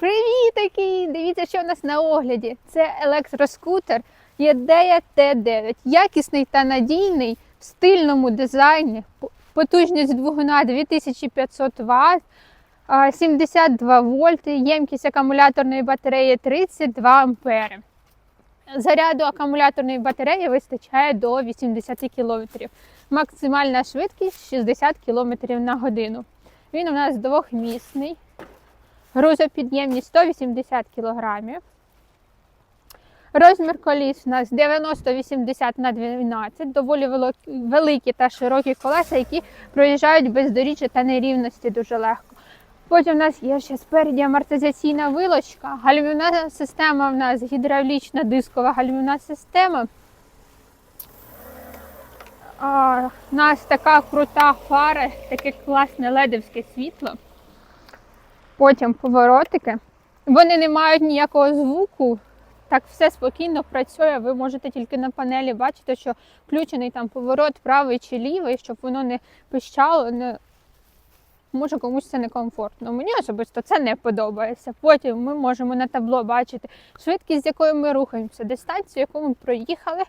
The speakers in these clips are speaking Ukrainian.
Привітики! Дивіться, що у нас на огляді. Це електроскутер Єдея Т9. Якісний та надійний в стильному дизайні. Потужність двигуна 2500 Вт, 72 вольти, ємкість акумуляторної батареї 32 ампери. Заряду акумуляторної батареї вистачає до 80 км. Максимальна швидкість 60 км на годину. Він у нас двохмісний. Грузопідємність 180 кг. Розмір коліс у нас 90-80 на 12, доволі великі та широкі колеса, які проїжджають бездоріжжя та нерівності дуже легко. Потім у нас є ще спереді амортизаційна вилочка, гальмівна система в нас гідравлічна дискова гальмівна система. А, у нас така крута фара, таке класне ледовське світло. Потім поворотики. Вони не мають ніякого звуку. Так все спокійно працює. Ви можете тільки на панелі бачити, що включений там поворот правий чи лівий, щоб воно не пищало. Не... Може комусь це некомфортно. Мені особисто це не подобається. Потім ми можемо на табло бачити швидкість, з якою ми рухаємося, дистанцію, яку ми проїхали,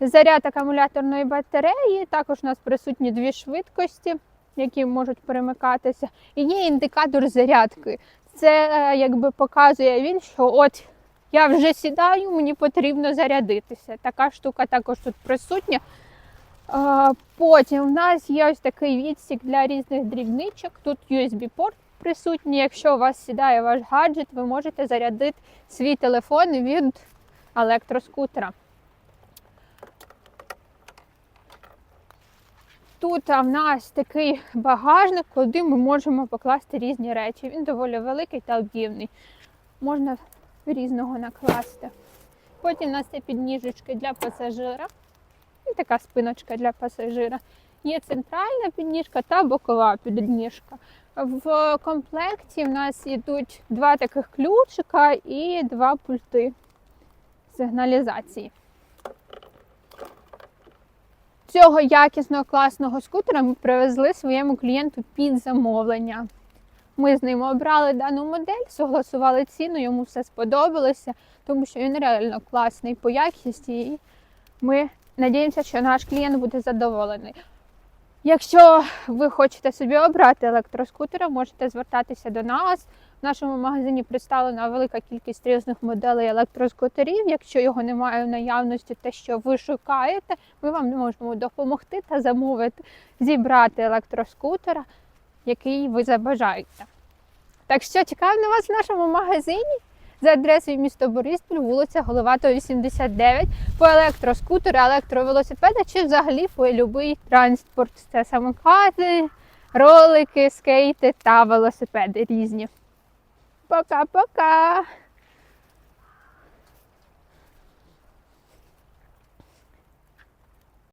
заряд акумуляторної батареї. Також у нас присутні дві швидкості, які можуть перемикатися. І є індикатор зарядки. Це е, якби показує він, що от я вже сідаю, мені потрібно зарядитися. Така штука також тут присутня. Потім в нас є ось такий відсік для різних дрібничок. Тут USB-порт присутній. Якщо у вас сідає ваш гаджет, ви можете зарядити свій телефон від електроскутера. Тут в нас такий багажник, куди ми можемо покласти різні речі. Він доволі великий та об'ємний. Можна різного накласти. Потім у нас є підніжечки для пасажира. І така спиночка для пасажира. Є центральна підніжка та бокова підніжка. В комплекті в нас йдуть два таких ключика і два пульти сигналізації. Цього якісного класного скутера ми привезли своєму клієнту під замовлення. Ми з ним обрали дану модель, согласували ціну, йому все сподобалося, тому що він реально класний по якісті, і ми надіємося, що наш клієнт буде задоволений. Якщо ви хочете собі обрати електроскутера, можете звертатися до нас. В нашому магазині представлена велика кількість різних моделей електроскутерів. Якщо його немає в наявності, те, що ви шукаєте, ми вам можемо допомогти та замовити, зібрати електроскутера, який ви забажаєте. Так що чекаємо на вас в нашому магазині за адресою місто Бориспіль, вулиця Головатого, 89, по електроскутеру, електровелосипеда чи взагалі по будь-який транспорт. Це самокати, ролики, скейти та велосипеди різні. Пока-пока!